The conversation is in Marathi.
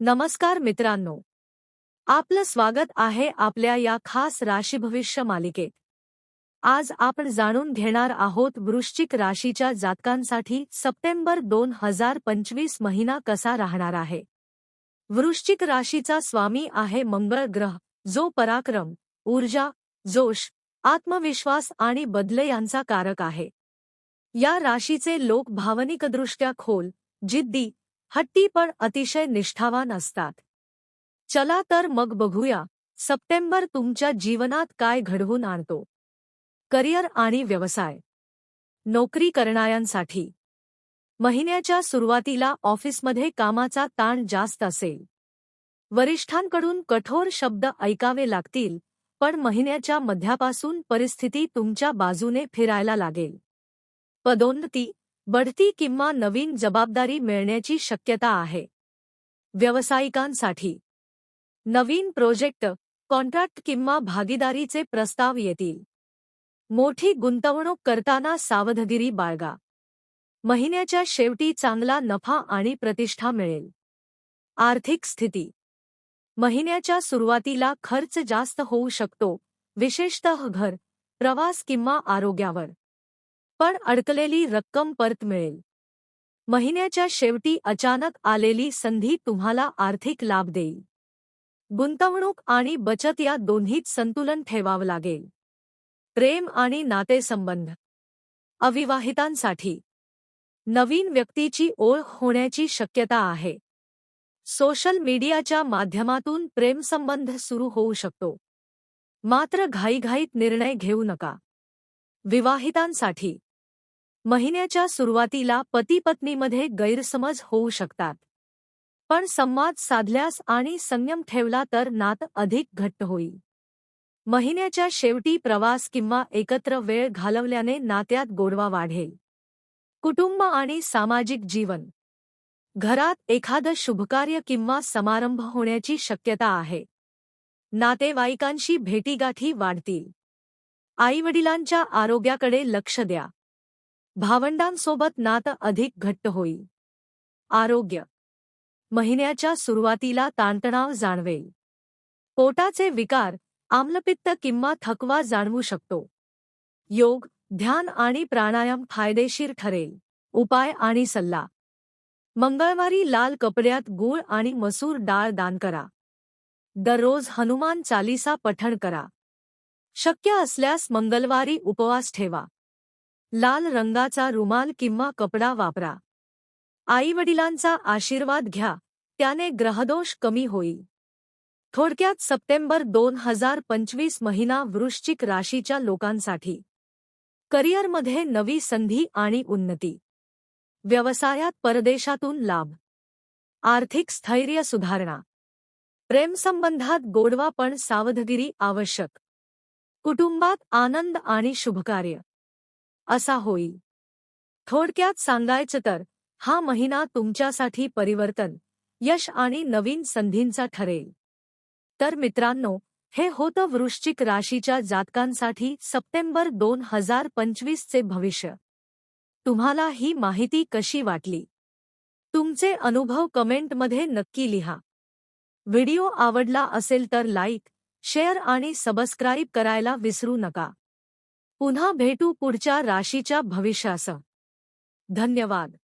नमस्कार मित्रांनो. आपलं स्वागत आहे आपल्या या खास राशी भविष्य मालिकेत. आज आपण जाणून घेणार आहोत वृश्चिक राशीच्या जातकांसाठी सप्टेंबर दोन हजार पंचवीस महिना कसा राहणार आहे. वृश्चिक राशीचा स्वामी आहे मंगळ ग्रह जो पराक्रम ऊर्जा जोश आत्मविश्वास आणि बदले यांचा कारक आहे. या राशीचे लोक भावनिकदृष्ट्या खोल जिद्दी हट्टी पण अतिशय निष्ठावान असतात. चला तर मग बघूया सप्टेंबर तुमच्या जीवनात काय घडवून आणतो. करिअर आणि व्यवसाय. नोकरी करणाऱ्यांसाठी. महिन्याच्या सुरुवातीला ऑफिसमध्ये कामाचा ताण जास्त असेल. वरिष्ठांकडून कठोर शब्द ऐकावे लागतील पण महिन्याच्या मध्यापासून परिस्थिती तुमच्या बाजूने फिरायला लागेल. पदोन्नती बढती किंवा नवीन जबाबदारी मिळण्याची शक्यता आहे. व्यावसायिकांसाठी. नवीन प्रोजेक्ट कॉन्ट्रॅक्ट किंवा भागीदारीचे प्रस्ताव येतील. मोठी गुंतवणूक करताना सावधगिरी बाळगा. महिन्याच्या शेवटी चांगला नफा आणि प्रतिष्ठा मिळेल. आर्थिक स्थिती. महिन्याच्या सुरुवातीला खर्च जास्त होऊ शकतो विशेषतः घर प्रवास किंवा आरोग्यावर. पण अडकलेली रक्कम परत मिळेल. महिन्याच्या शेवटी अचानक आलेली संधी तुम्हाला आर्थिक लाभ देईल. गुंतवणूक आणि बचत या दोन्हीत संतुलन ठेवावं लागेल. प्रेम आणि नातेसंबंध. अविवाहितांसाठी. नवीन व्यक्तीची ओळख होण्याची शक्यता आहे. सोशल मीडियाच्या माध्यमातून प्रेमसंबंध सुरू होऊ शकतो. मात्र घाईघाईत निर्णय घेऊ नका. विवाहितांसाठी. महिन्याच्या सुरुवातीला पतीपत्नीमध्ये गैरसमज होऊ शकतात. पण संवाद साधल्यास आणि संयम ठेवला तर नात अधिक घट्ट होईल. महिन्याच्या शेवटी प्रवास किंवा एकत्र वेळ घालवल्याने नात्यात गोडवा वाढेल. कुटुंब आणि सामाजिक जीवन. घरात एखादं शुभकार्य किंवा समारंभ होण्याची शक्यता आहे. नातेवाईकांशी भेटीगाठी वाढतील. आईवडिलांच्या आरोग्याकडे लक्ष द्या. भावंडांसोबत नातं अधिक घट्ट होईल. आरोग्य. महिन्याच्या सुरुवातीला ताणतणाव जाणवेल. पोटाचे विकार आम्लपित्त किंवा थकवा जाणवू शकतो. योग ध्यान आणि प्राणायाम फायदेशीर ठरेल. उपाय आणि सल्ला. मंगळवारी लाल कपड्यात गूळ आणि मसूर डाळ दान करा. दररोज हनुमान चालीसा पठण करा. शक्य असल्यास मंगळवारी उपवास ठेवा. लाल रंगाचा रुमाल किंवा कपडा वापरा. आईवडिलांचा आशीर्वाद घ्या त्याने ग्रहदोष कमी होईल. थोडक्यात सप्टेंबर दोन हजार पंचवीस महिना वृश्चिक राशीच्या लोकांसाठी. करिअरमध्ये नवी संधी आणि उन्नती. व्यवसायात परदेशातून लाभ. आर्थिक स्थैर्य सुधारणा. प्रेमसंबंधात गोडवा पण सावधगिरी आवश्यक. कुटुंबात आनंद आणि शुभकार्य. असा होईल. थोडक्यात सांगायचं तर हा महिना तुमच्यासाठी परिवर्तन यश आणि नवीन संधींचा ठरेल. तर मित्रांनो हे होतं वृश्चिक राशीच्या जातकांसाठी सप्टेंबर दोन हजार पंचवीसचे भविष्य. तुम्हाला ही माहिती कशी वाटली? तुमचे अनुभव कमेंटमध्ये नक्की लिहा. व्हिडिओ आवडला असेल तर लाईक शेअर आणि सबस्क्राईब करायला विसरू नका. पुन्हा भेटू पुढच्या राशीच्या भविष्यासह. धन्यवाद.